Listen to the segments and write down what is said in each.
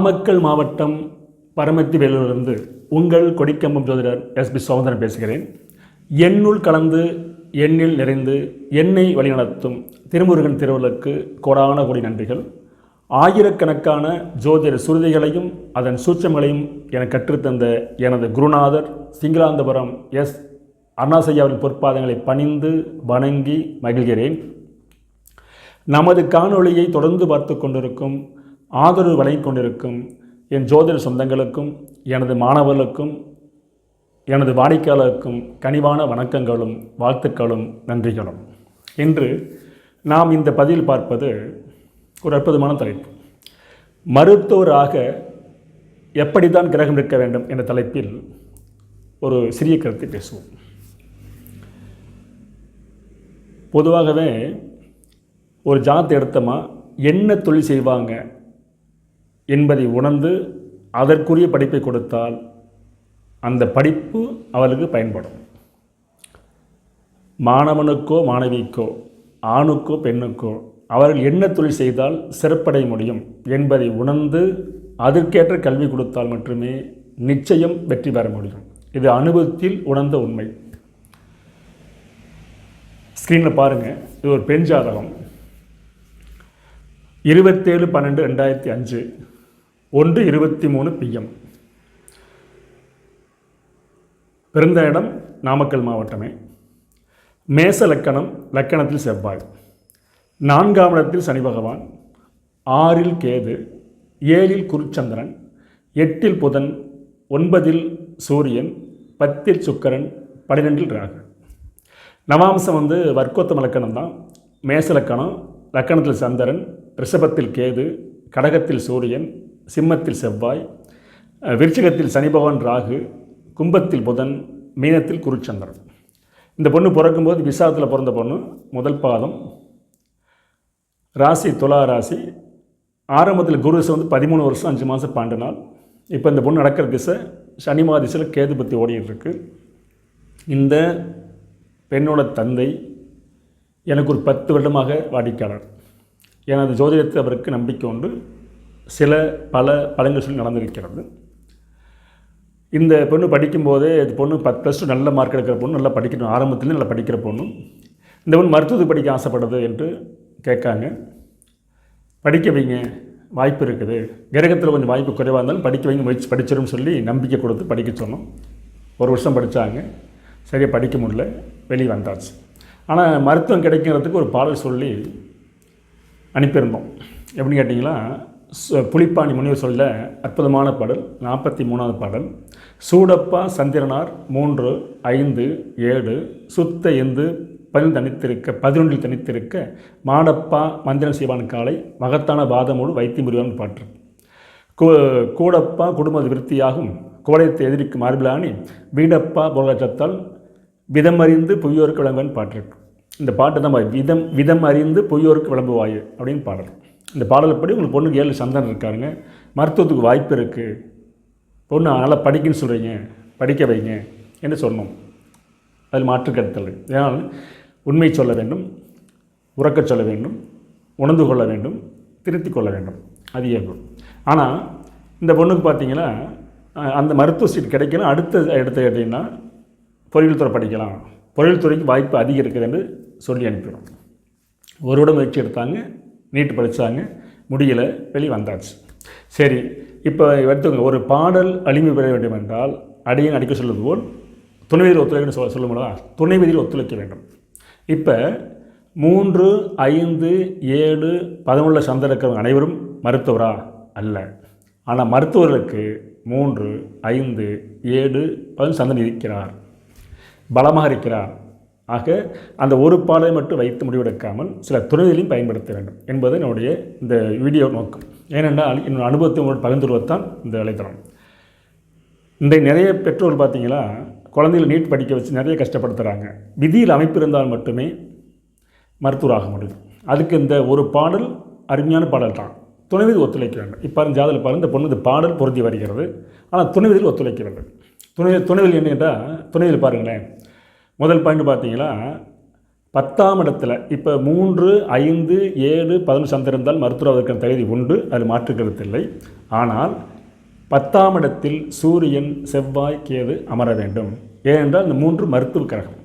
நாமக்கல் மாவட்டம் பரமத்தி வேலூரிலிருந்து உங்கள் கொடிக்கம்பம் ஜோதிடர் எஸ் பி சௌந்தரன் பேசுகிறேன். எண்ணுள் கலந்து எண்ணில் நிறைந்து எண்ணெய் வழிநடத்தும் திருமுருகன் திருவள்ளுக்கு கோடான கோடி நன்றிகள். ஆயிரக்கணக்கான ஜோதிட சுருதிகளையும் அதன் சூட்சங்களையும் எனக்கு கற்றுத்தந்த எனது குருநாதர் சிங்களாந்தபுரம் எஸ் அண்ணாசையாவின் பொற்பாதங்களை பணிந்து வணங்கி மகிழ்கிறேன். நமது காணொளியை தொடர்ந்து பார்த்து கொண்டிருக்கும் ஆதரவு வழங்கி கொண்டிருக்கும் என் ஜோதிட சொந்தங்களுக்கும் எனது மாணவர்களுக்கும் எனது வாடிக்கையாளருக்கும் கனிவான வணக்கங்களும் வாழ்த்துக்களும் நன்றிகளும். இன்று நாம் இந்த பதிவில் பார்ப்பது ஒரு அற்புதமான தலைப்பு. மருத்துவராக எப்படிதான் கிரகம் இருக்க வேண்டும் என்ற தலைப்பில் ஒரு சிறிய கருத்தை பேசுவோம். பொதுவாகவே ஒரு ஜாத்தை எடுத்தோமா என்ன தொழில் செய்வாங்க என்பதை உணர்ந்து அதற்குரிய படிப்பை கொடுத்தால் அந்த படிப்பு அவளுக்கு பயன்படும். மாணவனுக்கோ மாணவிக்கோ ஆணுக்கோ பெண்ணுக்கோ அவர்கள் என்ன தொழில் செய்தால் சிறப்படைய முடியும் என்பதை உணர்ந்து அதற்கேற்ற கல்வி கொடுத்தால் மட்டுமே நிச்சயம் வெற்றி பெற முடியும். இது அனுபவத்தில் உணர்ந்த உண்மை. ஸ்க்ரீனில் பாருங்கள் இது ஒரு பெண் ஜாதகம். இருபத்தேழு பன்னெண்டு ரெண்டாயிரத்தி அஞ்சு. ஒன்று இருபத்தி மூணு பிஎம் பிறந்த இடம் நாமக்கல் மாவட்டமே. மேச லக்கணம் லக்கணத்தில் செவ்வாய். நான்காம் இடத்தில் சனி பகவான். ஆறில் கேது. ஏழில் குருச்சந்திரன். எட்டில் புதன். ஒன்பதில் சூரியன். பத்தில் சுக்கரன். பன்னிரெண்டில் ராகு. நவாம்சம் வந்து வர்க்கோத்தம லக்கணம் தான். மேச லக்கணம் லக்கணத்தில் சந்திரன். ரிஷபத்தில் கேது. கடகத்தில் சூரியன். சிம்மத்தில் செவ்வாய் விருச்சிகத்தில் சனி பகவான் ராகு கும்பத்தில் புதன் மீனத்தில் குருச்சந்திரன். இந்த பொண்ணு பிறக்கும்போது விசாரத்தில் பிறந்த பொண்ணு முதல் பாதம். ராசி துலா ராசி. ஆரம்பத்தில் குரு திசை வந்து பதிமூணு வருஷம் அஞ்சு மாதம் பாண்டு நாள். இப்போ இந்த பொண்ணு நடக்கிற திசை சனிமா திசையில் கேது பற்றி இந்த பெண்ணோட தந்தை எனக்கு ஒரு பத்து வருடமாக வாடிக்கையாளர். எனது ஜோதிடத்தை அவருக்கு நம்பிக்கை உண்டு. சில பல பலங்கள் சொல்லி நடந்திருக்கிறது. இந்த பொண்ணு படிக்கும்போது இந்த பொண்ணு பத்து ப்ளஸ் டூ நல்ல மார்க் எடுக்கிற பொண்ணு நல்லா படிக்கணும் ஆரம்பத்துலேயும் நல்லா படிக்கிற பொண்ணு. இந்த பொண்ணு மருத்துவத்துக்கு படிக்க ஆசைப்படுது என்று கேட்காங்க. படிக்க வைங்க வாய்ப்பு இருக்குது. கிரகத்தில் கொஞ்சம் வாய்ப்பு குறைவாக இருந்தாலும் படிக்க வைங்க முயற்சி படிச்சிரும்னு சொல்லி நம்பிக்கை கொடுத்து படிக்க சொன்னோம். ஒரு வருஷம் படித்தாங்க சரியாக படிக்க முடியல வெளியே வந்தாச்சு. ஆனால் மருத்துவம் கிடைக்கிறதுக்கு ஒரு பாடல் சொல்லி அனுப்பியிருந்தோம். எப்படின்னு கேட்டிங்களா புலிப்பாணி முனிவர் சொல்ல அற்புதமான பாடல் நாற்பத்தி மூணாவது பாடல். சூடப்பா சந்திரனார் மூன்று ஐந்து ஏழு சுத்த எந்து பதில் தனித்திருக்க பதினொன்றில் தனித்திருக்க மாடப்பா மந்திரன் சிவான் காலை மகத்தான பாதமோடு வைத்தி முருகன் பாட்டு கூ- கூடப்பா குடும்ப விருத்தியாகும் கோடையத்தை எதிரிக்கும் மார்பிலானி வீடப்பா புகழச்சத்தால் விதமறிந்து புவியோருக்கு விளங்குவன் பாட்டிருக்கு இந்த பாட்டு தான் விதம் விதம் அறிந்து பொய்யோருக்கு விளம்புவாய் அப்படின்னு பாடல். இந்த பாடல்படி உங்களுக்கு பொண்ணுக்கு ஏழு சந்தானம் இருக்காருங்க. மருத்துவத்துக்கு வாய்ப்பு இருக்குது பொண்ணு நல்லா படிக்கன்னு சொல்கிறீங்க படிக்க வைங்க என்று சொன்னோம். அதில் மாற்று கருத்தல் ஏன்னால் உண்மை சொல்ல வேண்டும். உறக்கச் சொல்ல வேண்டும். உணர்ந்து கொள்ள வேண்டும். திருத்தி கொள்ள வேண்டும். அது இயல்பு. ஆனால் இந்த பொண்ணுக்கு பார்த்தீங்கன்னா அந்த மருத்துவ சீட் கிடைக்கணும் அடுத்த இடத்த கேட்டிங்கன்னா பொறியியல்துறை படிக்கலாம். பொறியியல் துறைக்கு வாய்ப்பு அதிகம் இருக்குது என்று சொல்லி அனுப்பிடும் ஒரு விட முயற்சி எடுத்தாங்க. நீட்டு படித்தாங்க முடியலை வெளியே வந்தாச்சு. சரி இப்போ எடுத்துங்க ஒரு பாடல் அழிமை பெற வேண்டும் என்றால் அடியன் அடிக்க சொல்வது போல் துணைவிதில் ஒத்துழைக்கணும் சொல்ல சொல்லுங்களா துணைவீதியில் ஒத்துழைக்க வேண்டும். இப்போ மூன்று ஐந்து ஏழு பதினொன்று சந்தை இருக்கிறவங்க அனைவரும் மருத்துவரா? அல்ல. ஆனால் மருத்துவர்களுக்கு மூன்று ஐந்து ஏழு பதினொன்று சந்தன் இருக்கிறார் பலமாக இருக்கிறார். ஆக அந்த ஒரு பாடலை மட்டும் வைத்து முடிவெடுக்காமல் சில துறைகளையும் பயன்படுத்த வேண்டும் என்பது என்னுடைய இந்த வீடியோ நோக்கம். ஏனென்றால் என்னோட அனுபவத்தை உங்களோட பகிர்ந்துருவத்தான் இந்த வலைத்தளம். இன்றைய நிறைய பெற்றோர் பார்த்தீங்களா குழந்தைகள் நீட் படிக்க வச்சு நிறைய கஷ்டப்படுத்துகிறாங்க விதியில் அமைப்பு இருந்தால் மட்டுமே மருத்துவராக முடியும். அதுக்கு இந்த ஒரு பாடல் அருமையான பாடல் தான். துணைவிதி ஒத்துழைக்க வேண்டும். இப்போ ஜாதல் பாருங்க இந்த பொண்ணு இந்த பாடல் பொருந்தி வருகிறது. ஆனால் துணைவிதியில் ஒத்துழைக்க வேண்டும் துணை துணைவில் என்ன கேட்டால் துணைவில் பாருங்களேன். முதல் பாயிண்ட் பார்த்தீங்களா? பத்தாம் இடத்துல இப்போ மூன்று ஐந்து ஏழு பதினொன்று சந்திரன் இருந்தால் மருத்துவதற்கான தகுதி உண்டு அது மாற்றுக்கருத்தில்லை ஆனால் பத்தாம் இடத்தில் சூரியன் செவ்வாய் கேது அமர வேண்டும். ஏனென்றால் இந்த மூன்று மருத்துவ கிரகம்.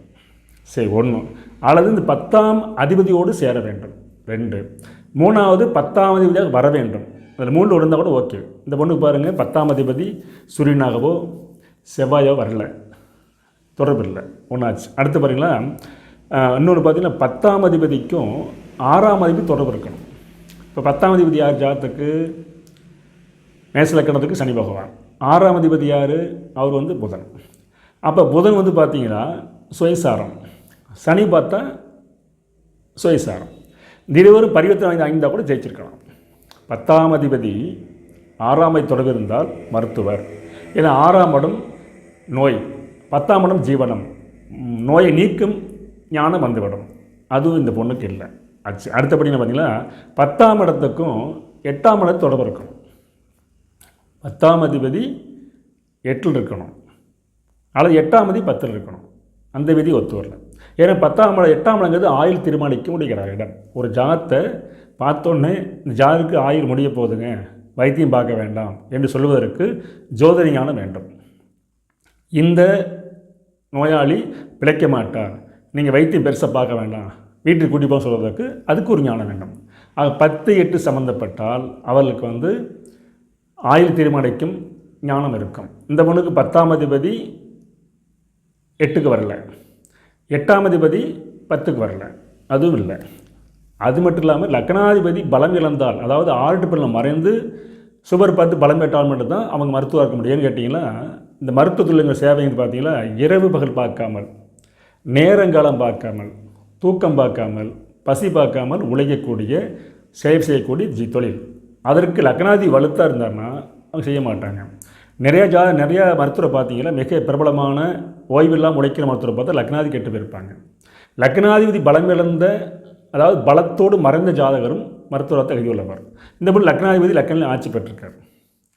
சரி ஒன்று அல்லது இந்த பத்தாம் அதிபதியோடு சேர வேண்டும். ரெண்டு. மூணாவது பத்தாம் அதிபதியாக வர வேண்டும். அதில் மூன்று இருந்தால் கூட ஓகே இந்த பொண்ணுக்கு பாருங்கள் பத்தாம் அதிபதி சூரியனாகவோ செவ்வாயோ வரல. தொடர்பு இல்லை ஒன்றாச்சு அடுத்து பாருங்களா இன்னொன்று பார்த்தீங்கன்னா பத்தாம் அதிபதிக்கும் ஆறாம் அதிபதி தொடர்பு இருக்கணும். இப்போ பத்தாம் அதிபதி யார்? ஜாதத்துக்கு மேசலக்கணத்துக்கு சனி பகவான். ஆறாம் அதிபதி யார்? அவர் வந்து புதன். அப்போ புதன் வந்து பார்த்தீங்கன்னா சுயசாரம். சனி பார்த்தா சுயசாரம். இந்த இருவரும் பரிவர்த்தனை வாங்கி வாங்கியிருந்தால் கூட ஜெயிச்சிருக்கலாம். பத்தாம் அதிபதி ஆறாமை தொடர்பு இருந்தால் மருத்துவர். ஏன்னா ஆறாம் இடம் நோய். பத்தாம் இடம் ஜீவனம். நோயை நீக்கும் ஞானம் வந்துவிடும். அதுவும் இந்த பொண்ணுக்கு இல்லை. ஆச்சு அடுத்தபடி என்ன பார்த்தீங்கன்னா பத்தாம் இடத்துக்கும் எட்டாம் இடத்து தொடர்பு இருக்கும் பத்தாம் அதிபதி எட்டில் இருக்கணும். அல்லது எட்டாம் அதிபதி பத்தில் இருக்கணும். அந்த விதி ஒத்து வரல. ஏன்னா பத்தாம் இடம் எட்டாம் இடங்கிறது ஆயுள் தீர்மானிக்க முடிகிற இடம். ஒரு ஜாத்தை பார்த்தோன்னே இந்த ஜாதிக்கு ஆயுள் முடிய போகுதுங்க வைத்தியம் பார்க்க வேண்டாம் என்று சொல்வதற்கு ஜோதிட ஞானம் வேண்டும். இந்த நோயாளி பிழைக்க மாட்டார் நீங்கள் வைத்தியம் பெருசாக பார்க்க வேண்டாம். வீட்டுக்கு கூட்டி போக சொல்கிறதுக்கு அதுக்கு ஒரு ஞானம் வேண்டும். ஆக பத்து எட்டு சம்மந்தப்பட்டால் அவர்களுக்கு வந்து ஆயுள் தீர்மானிக்கும் ஞானம் இருக்கும். இந்த பொண்ணுக்கு பத்தாம் அதிபதி எட்டுக்கு வரல. எட்டாம் அதிபதி பத்துக்கு வரல. அதுவும் இல்லை. அது மட்டும் இல்லாமல் லக்னாதிபதி பலம் இழந்தால் அதாவது ஆறு பிள்ளை மறைந்து சுவர் பார்த்து பலம் பெற்றால் மட்டும்தான் அவங்க மருத்துவம் இருக்க முடியும். ஏன்னு கேட்டிங்கன்னா இந்த மருத்துவத்தில் எங்கள் சேவைன்னு பார்த்தீங்கன்னா இரவு பகல் பார்க்காமல் நேரங்காலம் பார்க்காமல் தூக்கம் பார்க்காமல் பசி பார்க்காமல் உழைக்கக்கூடிய சேவை செய்யக்கூடிய ஜி தொழில். அதற்கு லக்னாதி வலுத்தாக இருந்தாருன்னா அவங்க செய்ய மாட்டாங்க. நிறையா ஜா நிறையா மருத்துவரை பார்த்தீங்கன்னா மிக பிரபலமான ஓய்வில்லாமல் உழைக்கிற மருத்துவரை பார்த்தா லக்னாதி கெட்டு போயிருப்பாங்க. லக்னாதிபதி பலம் அதாவது பலத்தோடு மறைந்த ஜாதகரும் மருத்துவராக தகுதி இந்த போல் லக்னாதிபதி லக்னில் ஆட்சி பெற்றிருக்கார்.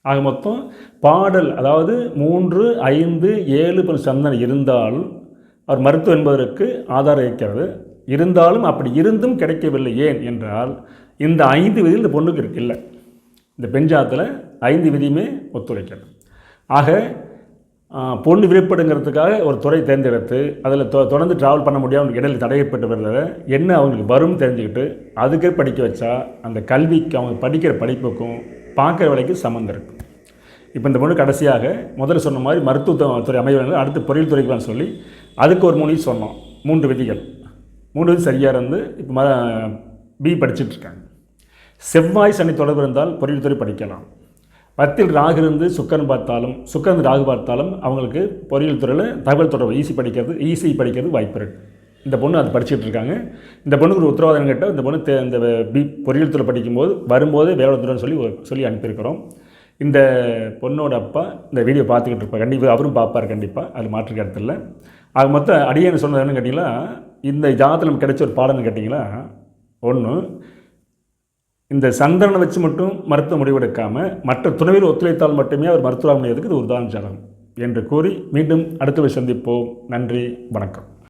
ஆக மொத்தம் பாடல் அதாவது மூன்று ஐந்து ஏழு பல் சந்தனம் இருந்தால் அவர் மருத்துவம் என்பதற்கு ஆதாரம் இருக்கிறது. இருந்தாலும் அப்படி இருந்தும் கிடைக்கவில்லை ஏன் என்றால் இந்த ஐந்து விதியில் இந்த பொண்ணுக்கு இருக்கு இல்லை. இந்த பெஞ்சாத்தில் ஐந்து விதியுமே ஒத்துழைக்கிறது. ஆக பொண்ணு விருப்படுங்கிறதுக்காக ஒரு துறை தேர்ந்தெடுத்து அதில் தொ தொடர்ந்து ட்ராவல் பண்ண முடியாமல் இடையில தடை ஏற்பட்டு என்ன அவங்களுக்கு வரும் தெரிஞ்சுக்கிட்டு அதுக்கே படிக்க வச்சா அந்த கல்விக்கு அவங்க படிக்கிற படிப்புக்கும் பார்க்குற வேலைக்கும் சம்மந்தம் இருக்கும் இப்போ இந்த பொண்ணு கடைசியாக முதல்ல சொன்ன மாதிரி மருத்துவ துறை அமைவாங்க அடுத்து பொறியியல் துறைக்கு சொல்லி அதுக்கு ஒரு மூணு சொன்னோம். மூன்று விதிகள். மூன்று விதி சரியாக இருந்து இப்போ ம பி படிச்சுட்டு இருக்காங்க. செவ்வாய் சனி தொடர்பு இருந்தால் பொறியியல் துறை படிக்கலாம். பத்தில் ராகு இருந்து சுக்கரன் பார்த்தாலும் சுக்கரன் ராகு பார்த்தாலும் அவங்களுக்கு பொறியியல் துறையில் தகவல் தொடர்பு ஈஸி படிக்கிறது ஈஸி படிக்கிறது வாய்ப்பு இருக்குது இந்த பொண்ணு அது படிச்சுட்டு இருக்காங்க. இந்த பொண்ணுக்கு ஒரு உத்தரவாதம் கேட்டால் இந்த பொண்ணு தே- இந்த பி பொறியியல் துறை படிக்கும்போது வரும்போது வேலை துறைன்னு சொல்லி சொல்லி அனுப்பியிருக்கிறோம். இந்த பொண்ணோட அப்பா இந்த வீடியோ பார்த்துக்கிட்டு இருப்பார். கண்டிப்பாக அவரும் பார்ப்பார் கண்டிப்பாக அது மாற்று கருத்து இல்லை. ஆக மொத்தம் அடியேன்னு சொன்னது என்னன்னு கேட்டிங்கன்னா இந்த ஜாதத்தில் நமக்கு கிடைச்ச ஒரு பாடம்னு கேட்டிங்கன்னா ஒன்று இந்த சந்திரனை வச்சு மட்டும் மருத்துவ முடிவெடுக்காமல் மற்ற துணைவில் ஒத்துழைத்தால் மட்டுமே அவர் மருத்துவ முடியாததுக்கு இது உதாரண என்று கூறி மீண்டும் அடுத்த சந்திப்போம். நன்றி வணக்கம்.